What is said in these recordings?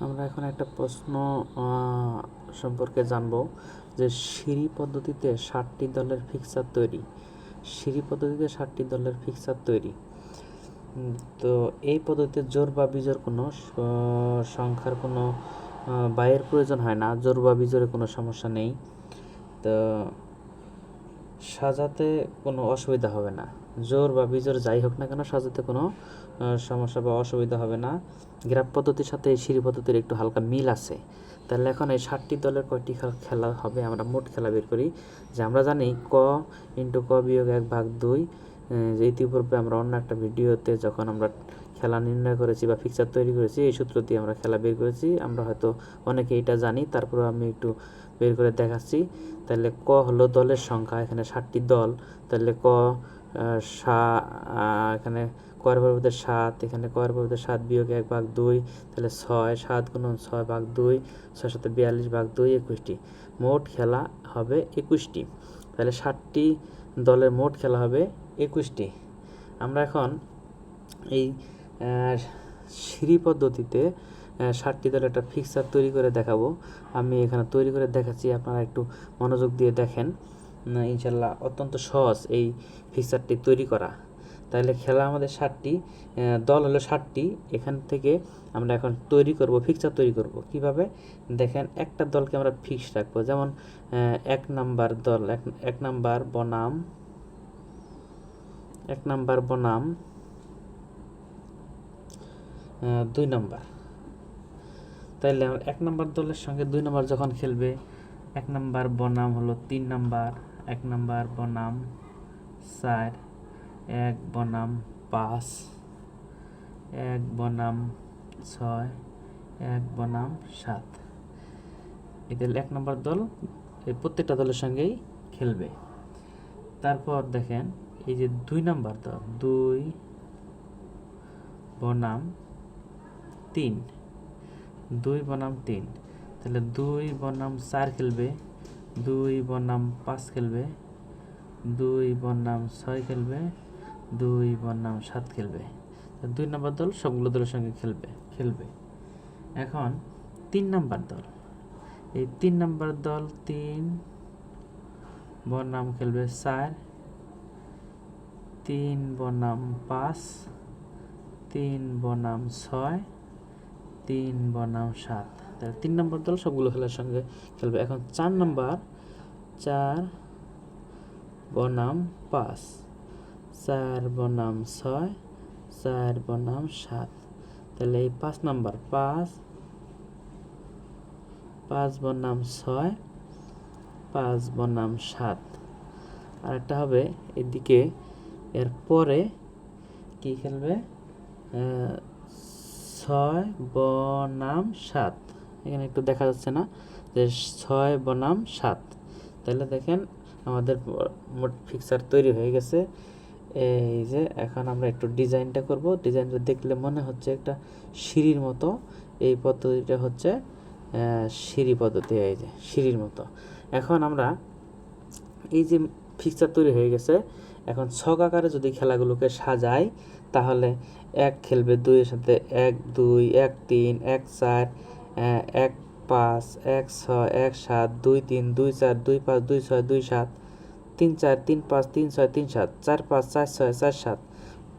আমরা এখন একটা প্রশ্ন সম্পর্কে জানব যে সিঁড়ি পদ্ধতিতে ষাটটি দলের ফিক্সার তৈরি। সিঁড়ি পদ্ধতিতে ষাটটি দলের ফিক্সার তৈরি। তো এই পদ্ধতিতে জোর বা বিজোর কোনো সংখ্যার কোনো আহ, বাইয়ের প্রয়োজন হয় না জোর বা বিজোরে কোনো সমস্যা নেই। তো সাজাতে কোনো অসুবিধা হবে না। জোর বা বিজোর যাই হোক না কেন সাজাতে কোনো সমস্যা বা অসুবিধা হবে না। গ্রাফ পদ্ধতির সাথে এই সিঁড়ি পদ্ধতির একটু হালকা মিল আছে। তাহলে এখন এই ষাটটি দলের কয়টি খেলা হবে? আমরা মোট খেলা বের করি। যে আমরা জানি ক ইন্টু ক বিয়োগ এক ভাগ দুই যে ইতিপূর্বে আমরা অন্য একটা ভিডিওতে যখন আমরা খেলা নির্ণয় করেছি বা ফিক্সার তৈরি করেছি, এই সূত্র দিয়ে আমরা খেলা বের করেছি। আমরা হয়তো অনেকে এটা জানি তারপরে আমি একটু বের করে দেখাচ্ছি। তাহলে ক হলো দলের সংখ্যা, এখানে ষাটটি দল। তাহলে ক সা এখানে পরিবর্তে সাত, এখানে কর পরিবর্তে সাত বিয়োগ এক ভাগ দুই, তাহলে ছয়, সাত গুণন ছয় ভাগ দুই, ছয় সাথে বিয়াল্লিশ ভাগ দুই, একুশটি। মোট খেলা হবে একুশটি। তাহলে ষাটটি দলের মোট খেলা হবে একুশটি। আমরা এখন এই সিঁড়ি পদ্ধতিতে ষাটটি দলের একটা ফিক্সার তৈরি করে দেখাবো। আমি এখানে তৈরি করে দেখাচ্ছি, আপনারা একটু মনোযোগ দিয়ে দেখেন। ইনশাল্লাহ অত্যন্ত সহজ এই ফিক্সারটি তৈরি করা। তাহলে খেলা আমাদের ষাটটি দল হলো ষাটটি এখান থেকে আমরা এখন তৈরি করব ফিক্সার তৈরি করব। কীভাবে? দেখেন, একটা দলকে আমরা ফিক্স রাখব। যেমন এক নাম্বার দল, এক এক নাম্বার বনাম, এক নাম্বার বনাম দুই নাম্বার। তাইলে আমরা এক নাম্বার দলের সঙ্গে দুই নাম্বার যখন খেলবে, এক নাম্বার বনাম হলো তিন নাম্বার। এক নাম্বার বনাম, চার। এক বনাম, পাঁচ। এক বনাম, ছয়। এক বনাম, সাত। এটা এক নম্বর দল এই প্রত্যেকটা দলের সঙ্গেই খেলবে। তারপর দেখেন, এই যে দুই নাম্বার দল, দুই বনাম, তিন। দুই বনাম, তিন। তাহলে দুই বনাম, চার খেলবে। দুই বনাম পাঁচ খেলবে, দুই বনাম ছয় খেলবে, দুই বনাম সাত খেলবে। দুই নম্বর দল সবগুলো দলের সঙ্গে খেলবে খেলবে। এখন তিন নাম্বার দল। এই তিন নাম্বার দল তিন বনাম খেলবে চার, তিন বনাম পাঁচ, তিন বনাম ছয়, তিন বনাম সাত। তিন নম্বর দল সবগুলো খেলার সঙ্গে খেলবে। এখন চার নাম্বার, চার বনাম পাঁচ, চার বনাম ছয়, চার বনাম সাত। তাহলে এই পাঁচ নাম্বার, পাঁচ পাঁচ বনাম ছয়, পাঁচ বনাম সাত। আর একটা হবে এদিকে এর পরে কি খেলবে? ছয় বনাম সাত। এখানে একটু দেখা যাচ্ছে না, যে ছয় বনাম সাত। তাহলে দেখেন আমাদের মোট ফিক্সার তৈরি হয়ে গেছে। এই যে এখন আমরা একটু ডিজাইনটা করব। ডিজাইনটা দেখলে মনে হচ্ছে একটা সিঁড়ির মতো। এই পদ্ধতিটা হচ্ছে সিঁড়ি পদ্ধতি, এই যে সিঁড়ির মতো। এখন আমরা এই যে ফিক্সার তৈরি হয়ে গেছে, এখন ছক আকারে যদি খেলাগুলোকে সাজাই, তাহলে এক খেলবে দুইয়ের সাথে এক, দুই, এক, তিন, এক, চার এক পাঁচ, এক ছয়, এক সাত, দুই তিন, দুই চার, দুই পাঁচ, দুই ছয়, দুই সাত, তিন চার, তিন পাঁচ, তিন ছয়, তিন সাত, চার পাঁচ, চার ছয়, চার সাত,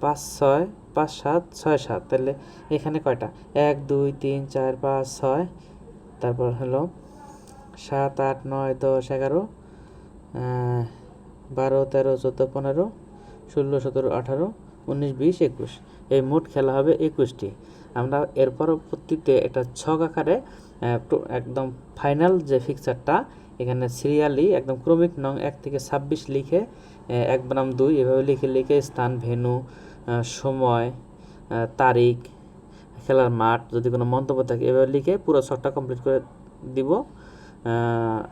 পাঁচ ছয়, পাঁচ সাত, ছয় সাত। তাহলে এখানে কয়টা? এক, দুই, তিন, চার, পাঁচ, ছয়, তারপর হলো সাত, আট, নয়, দশ, এগারো বারো, তেরো, চোদ্দ, পনেরো, ষোলো, সতেরো, আঠারো উনিশ বিশ একুশ। এই মোট খেলা হবে একুশটি। আমরা এর পরবর্তীতে একটা ছক আকারে একদম ফাইনাল যে ফিক্সারটা এখানে সিরিয়ালি একদম ক্রমিক নং এক থেকে ছাব্বিশ লিখে এক বনাম দুই এভাবে লিখে লিখে স্থান আহ, সময় তারিখ খেলার মাঠ যদি কোনো মন্তব্য থাকে এভাবে লিখে পুরো ছকটা কমপ্লিট করে দিব।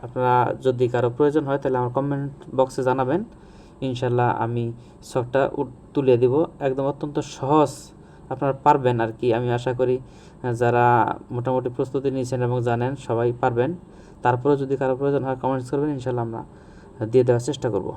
আপনারা যদি কারও প্রয়োজন হয় তাহলে আমার কমেন্ট বক্সে জানাবেন। ইনশাল্লাহ আমি সবটা তুলে দিব। একদম অত্যন্ত সহজ আপনারা পারবেন আর কি আমি আশা করি যারা মোটামুটি প্রস্তুতি নিয়েছেন এবং জানেন, সবাই পারবেন। তারপরে যদি কারও প্রয়োজন হয় কমেন্টস করবেন, ইনশাল্লাহ আমরা দিয়ে দেওয়ার চেষ্টা করব।